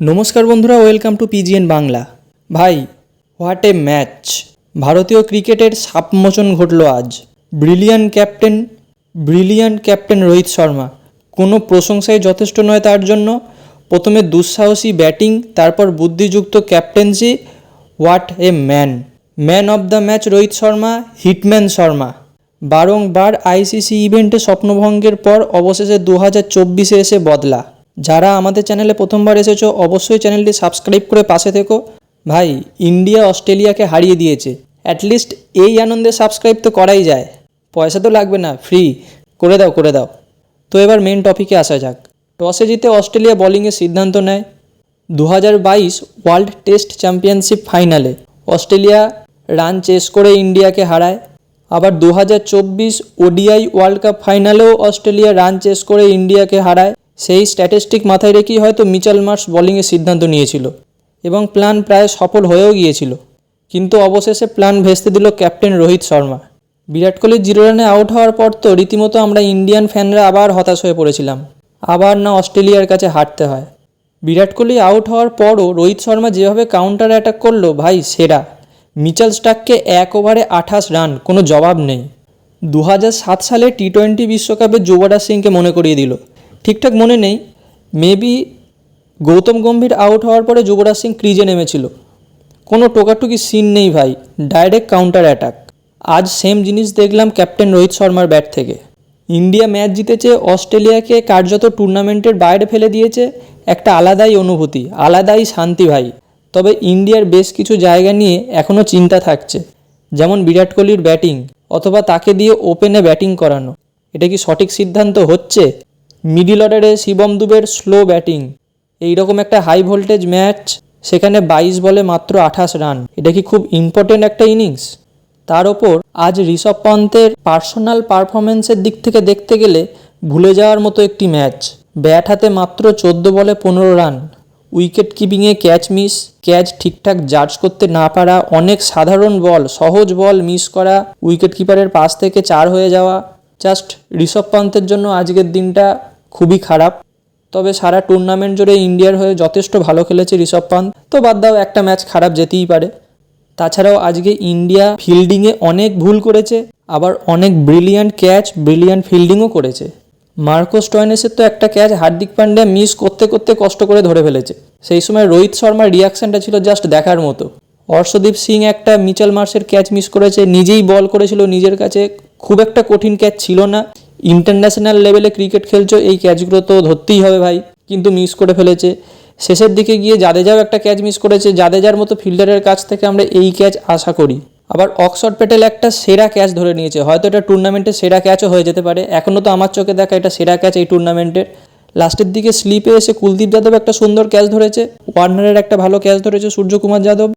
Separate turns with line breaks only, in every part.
নমস্কার বন্ধুরা welcome to পিজিএন Bangla ভাই হোয়াট এ ম্যাচ ভারতীয় ক্রিকেটের সাপমোচন ঘটল আজ। Brilliant captain brilliant captain Rohit Sharma. কোনো প্রশংসাই যথেষ্ট নয় তার জন্য। প্রথমে দুঃসাহসী ব্যাটিং তারপর বুদ্ধিযুক্ত captaincy what a man man of the match Rohit Sharma hitman Sharma. বারংবার আইসিসি ইভেন্টে স্বপ্নভঙ্গের পর অবশেষে দু হাজার চব্বিশে এসে বদলা। যারা আমাদের চ্যানেলে প্রথমবার এসেছ, অবশ্যই চ্যানেলটি সাবস্ক্রাইব করে পাশে থেকো। ভাই, ইন্ডিয়া অস্ট্রেলিয়াকে হারিয়ে দিয়েছে। অ্যাটলিস্ট এই আনন্দে সাবস্ক্রাইব তো করাই যায়। পয়সা তো লাগবে না ফ্রি করে দাও করে দাও। তো এবার মেন টপিকে আসা যাক। টসে জিতে অস্ট্রেলিয়া বোলিংয়ের সিদ্ধান্ত নেয়। দু হাজার বাইশ ওয়ার্ল্ড টেস্ট চ্যাম্পিয়নশিপ ফাইনালে অস্ট্রেলিয়া রান চেস করে ইন্ডিয়াকে হারায়। আবার দু হাজার চব্বিশ ওডিআই ওয়ার্ল্ড কাপ ফাইনালেও অস্ট্রেলিয়া রান চেস করে ইন্ডিয়াকে হারায়। সেই স্ট্যাটিস্টিক মাথায় রেখেই হয়তো মিচাল মার্স বোলিংয়ের সিদ্ধান্ত নিয়েছিল এবং প্ল্যান প্রায় সফল হয়েও গিয়েছিল। কিন্তু অবশেষে প্ল্যান ভেস্তে দিল ক্যাপ্টেন রোহিত শর্মা। বিরাট কোহলি জিরো রানে আউট হওয়ার পর তো রীতিমতো আমরা ইন্ডিয়ান ফ্যানরা আবার হতাশ হয়ে পড়েছিলাম। আবার না অস্ট্রেলিয়ার কাছে হারতে হয়। বিরাট কোহলি আউট হওয়ার পরও রোহিত শর্মা যেভাবে কাউন্টার অ্যাটাক করল, ভাই, সেরা। মিচাল স্টাককে এক ওভারে আঠাশ রান, কোনো জবাব নেই। দু সালে টি টোয়েন্টি বিশ্বকাপে যুবরাজ সিংকে মনে করিয়ে দিল। ঠিকঠাক মনে নেই। মেবি গৌতম গম্ভীর আউট হওয়ার পরে যুবরাজ সিং ক্রিজে নেমেছিল। কোনো টোকাটুকি সিন নেই ভাই ডাইরেক্ট কাউন্টার অ্যাটাক আজ সেম জিনিস দেখলাম ক্যাপ্টেন রোহিত শর্মার ব্যাট থেকে। ইন্ডিয়া ম্যাচ জিতেছে, অস্ট্রেলিয়াকে কার্যত টুর্নামেন্টের বাইরে ফেলে দিয়েছে, একটা আলাদাই অনুভূতি, আলাদাই শান্তি ভাই। তবে ইন্ডিয়ার বেশ কিছু জায়গা নিয়ে এখনও চিন্তা থাকছে, যেমন বিরাট কোহলির ব্যাটিং অথবা তাকে দিয়ে ওপেনে ব্যাটিং করানো। এটা কি সঠিক সিদ্ধান্ত হচ্ছে? মিডিল অর্ডারে শিবম দুবের স্লো ব্যাটিং। এইরকম একটা হাই ভোল্টেজ ম্যাচ, সেখানে বাইশ বলে মাত্র আঠাশ রান। এটা কি খুব ইম্পর্টেন্ট একটা ইনিংস? তার ওপর আজ ঋষভ পন্তের পার্সোনাল পারফরমেন্সের দিক থেকে দেখতে গেলে ভুলে যাওয়ার মতো একটি ম্যাচ। ব্যাট হাতে মাত্র চোদ্দ বলে পনেরো রান। উইকেট কিপিংয়ে ক্যাচ মিস, ক্যাচ ঠিকঠাক জাজ করতে না পারা, অনেক সাধারণ বল, সহজ বল মিস করা, উইকেট কিপারের পাশ থেকে চার হয়ে যাওয়া। জাস্ট ঋষভ পন্তের জন্য আজকের দিনটা খুবই খারাপ। তবে সারা টুর্নামেন্ট জুড়ে ইন্ডিয়ার হয়ে যথেষ্ট ভালো খেলেছে ঋষভ পান্ত। তো বাদ দাও, একটা ম্যাচ খারাপ যেতেই পারে। তাছাড়াও আজকে ইন্ডিয়া ফিল্ডিংয়ে অনেক ভুল করেছে, আবার অনেক ব্রিলিয়ান্ট ক্যাচ ব্রিলিয়ান্ট ফিল্ডিংও করেছে। মার্কোস টয়নেসের তো একটা ক্যাচ হার্দিক পান্ডিয়া মিস করতে করতে কষ্ট করে ধরে ফেলেছে। সেই সময় রোহিত শর্মার রিয়াকশনটা ছিল জাস্ট দেখার মতো। অর্শদীপ সিং একটা মিচেল মার্সের ক্যাচ মিস করেছে, নিজেই বল করেছিল, নিজের কাছে খুব একটা কঠিন ক্যাচ ছিল না। ইন্টারন্যাশনাল লেভেলে ক্রিকেট খেলছো, এই ক্যাচগুলো তো ধরতেই হবে ভাই। কিন্তু মিস করে ফেলেছে। শেষের দিকে গিয়ে জাদেজাও একটা ক্যাচ মিস করেছে। জাদেজার মতো ফিল্ডারের কাছ থেকে আমরা এই ক্যাচ আশা করি। আবার অক্সফোর্ড প্যাটেল একটা সেরা ক্যাচ ধরে নিয়েছে। হয়তো এটা টুর্নামেন্টের সেরা ক্যাচও হয়ে যেতে পারে। এখনও তো আমার চোখে দেখা এটা সেরা ক্যাচ এই টুর্নামেন্টের লাস্টের দিকে স্লিপে এসে কুলদীপ যাদব একটা সুন্দর ক্যাচ ধরেছে। ওয়ার্নারের একটা ভালো ক্যাচ ধরেছে সূর্যকুমার যাদব।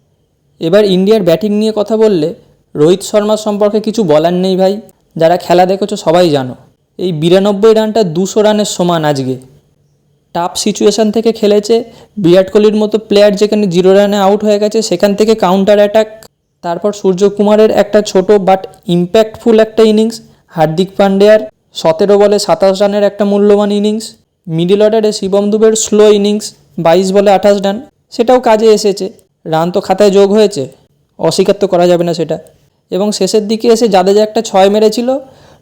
এবার ইন্ডিয়ার ব্যাটিং নিয়ে কথা বললে, রোহিত শর্মার সম্পর্কে কিছু বলার নেই ভাই। যারা খেলা দেখেছ সবাই জানো। এই বিরানব্বই রানটা দুশো রানের সমান আজকে। টাফ সিচুয়েশান থেকে খেলেছে, বিরাট কোহলির মতো প্লেয়ার যেখানে জিরো রানে আউট হয়ে গেছে, সেখান থেকে কাউন্টার অ্যাটাক তারপর সূর্যকুমারের একটা ছোট বাট ইম্প্যাক্টফুল একটা ইনিংস হার্দিক পান্ডিয়ার সতেরো বলে সাতাশ রানের একটা মূল্যবান ইনিংস মিডিল অর্ডারে শিবম দুবের স্লো ইনিংস বাইশ বলে আঠাশ রান, সেটাও কাজে এসেছে। রান তো খাতায় যোগ হয়েছে, অস্বীকার তো করা যাবে না সেটা। এবং শেষের দিকে এসে জাদেজা একটা ছয় মেরেছিল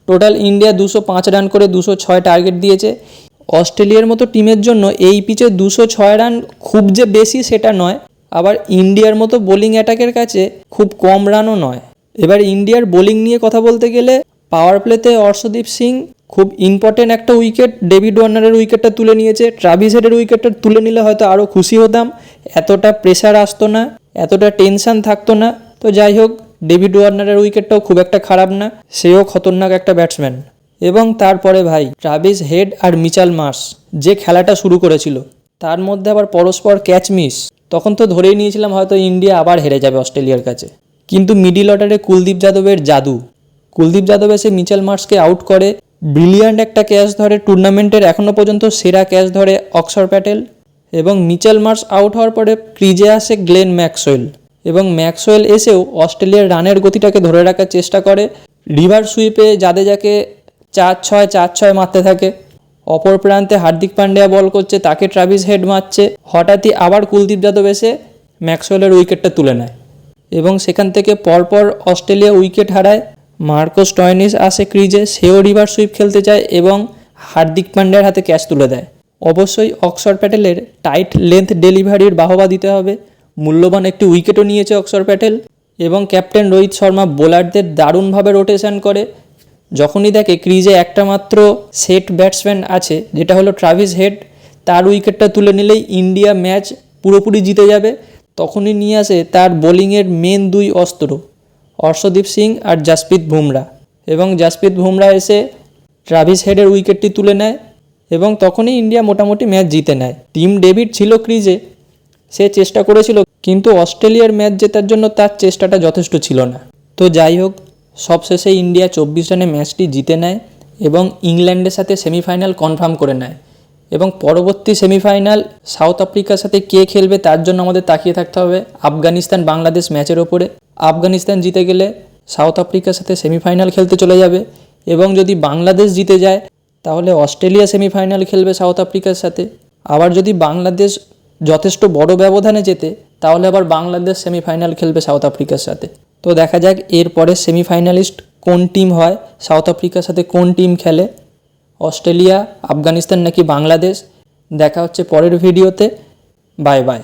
টোটাল ইন্ডিয়া দুশো পাঁচ রান করে দুশো ছয় টার্গেট দিয়েছে। অস্ট্রেলিয়ার মতো টিমের জন্য এই পিচে দুশো ছয় রান খুব যে বেশি সেটা নয়, আবার ইন্ডিয়ার মতো বোলিং অ্যাটাকের কাছে খুব কম রানও নয়। এবার ইন্ডিয়ার বোলিং নিয়ে কথা বলতে গেলে পাওয়ার প্লেতে অর্শদীপ সিং খুব ইম্পর্টেন্ট একটা উইকেট, ডেভিড ওয়ার্নারের উইকেটটা তুলে নিয়েছে। ট্রাভিস হেডের উইকেটটা তুলে নিলে হয়তো আরও খুশি হতাম। এতটা প্রেশার আসতো না, এতটা টেনশন থাকতো না। তো যাই হোক ডেভিড ওয়ার্নারের উইকেটটাও খুব একটা খারাপ না, সেও খতরনাক একটা ব্যাটসম্যান। এবং তারপরে ভাই, ট্রাভিস হেড আর মিচাল মার্স, যে খেলাটা শুরু করেছিল। তার মধ্যে আবার পরস্পর ক্যাচ মিস। তখন তো ধরেই নিয়েছিলাম হয়তো ইন্ডিয়া আবার হেরে যাবে অস্ট্রেলিয়ার কাছে। কিন্তু মিডিল অর্ডারে কুলদীপ যাদবের জাদু। কুলদীপ যাদব এসে মিচাল মার্সকে আউট করে, ব্রিলিয়ান্ট একটা ক্যাচ ধরে, টুর্নামেন্টের এখনও পর্যন্ত সেরা ক্যাচ ধরে অক্সর প্যাটেল। এবং মিচেল মার্স আউট হওয়ার পরে ক্রিজে আসে গ্লেন ম্যাক্সওয়েল। এবং ম্যাক্সওয়েল এসেও অস্ট্রেলিয়ার রানের গতিটাকে ধরে রাখার চেষ্টা করে। রিভার সুইপে জাদেজাকে চার ছয় চার ছয় মারতে থাকে। অপর প্রান্তে হার্দিক পান্ডিয়া বল করছে, তাকে ট্রাভিস হেড মারছে। হঠাৎই আবার কুলদীপ যাদব এসে ম্যাক্সওয়েলের উইকেটটা তুলে নেয় এবং সেখান থেকে পরপর অস্ট্রেলিয়া উইকেট হারায়। মার্কোস টয়নিস আসে ক্রিজে, সেও রিভার সুইপ খেলতে চায় এবং হার্দিক পান্ডিয়ার হাতে ক্যাচ তুলে দেয়। অবশ্যই অক্সর প্যাটেলের টাইট লেন্থ ডেলিভারির বাহবা দিতে হবে। মূল্যবান একটি উইকেটও নিয়েছে অক্সর প্যাটেল এবং ক্যাপ্টেন রোহিত শর্মা বোলারদের দারুণভাবে রোটেশন করে। যখনই দেখে ক্রিজে একটা মাত্র সেট ব্যাটসম্যান আছে, যেটা হলো ট্রাভিস হেড তার উইকেটটা তুলে নিলেই ইন্ডিয়া ম্যাচ পুরোপুরি জিতে যাবে। তখনই নিয়ে আসে তার বোলিংয়ের মেন দুই অস্ত্র, অর্শদীপ সিং আর জাসপ্রীত বুমরা। এবং জাসপ্রীত বুমরা এসে ট্রাভিস হেডের উইকেটটি তুলে নেয় এবং তখনই ইন্ডিয়া মোটামুটি ম্যাচ জিতে নেয়। টিম ডেভিড ছিল ক্রিজে সে চেষ্টা করেছিল, কিন্তু অস্ট্রেলিয়ার ম্যাচ জেতার জন্য তার চেষ্টাটা যথেষ্ট ছিল না। তো যাই হোক, সবশেষে ইন্ডিয়া চব্বিশ রানে ম্যাচটি জিতে নেয় এবং ইংল্যান্ডের সাথে সেমিফাইনাল কনফার্ম করে নেয়। এবং পরবর্তী সেমিফাইনাল সাউথ আফ্রিকার সাথে কে খেলবে তার জন্য আমাদের তাকিয়ে থাকতে হবে আফগানিস্তান বাংলাদেশ ম্যাচের ওপরে। আফগানিস্তান জিতে গেলে সাউথ আফ্রিকার সাথে সেমিফাইনাল খেলতে চলে যাবে এবং যদি বাংলাদেশ জিতে যায়, তাহলে অস্ট্রেলিয়া সেমিফাইনাল খেলবে সাউথ আফ্রিকার সাথে। আবার যদি বাংলাদেশ যথেষ্ট বড় ব্যবধানে যেতে তাহলে আবার বাংলাদেশ সেমিফাইনাল খেলবে সাউথ আফ্রিকার সাথে। তো দেখা যাক এরপরে সেমিফাইনালিস্ট কোন টিম হয়, সাউথ আফ্রিকার সাথে কোন টিম খেলে। অস্ট্রেলিয়া, আফগানিস্তান নাকি বাংলাদেশ? দেখা হচ্ছে পরের ভিডিওতে। Bye bye.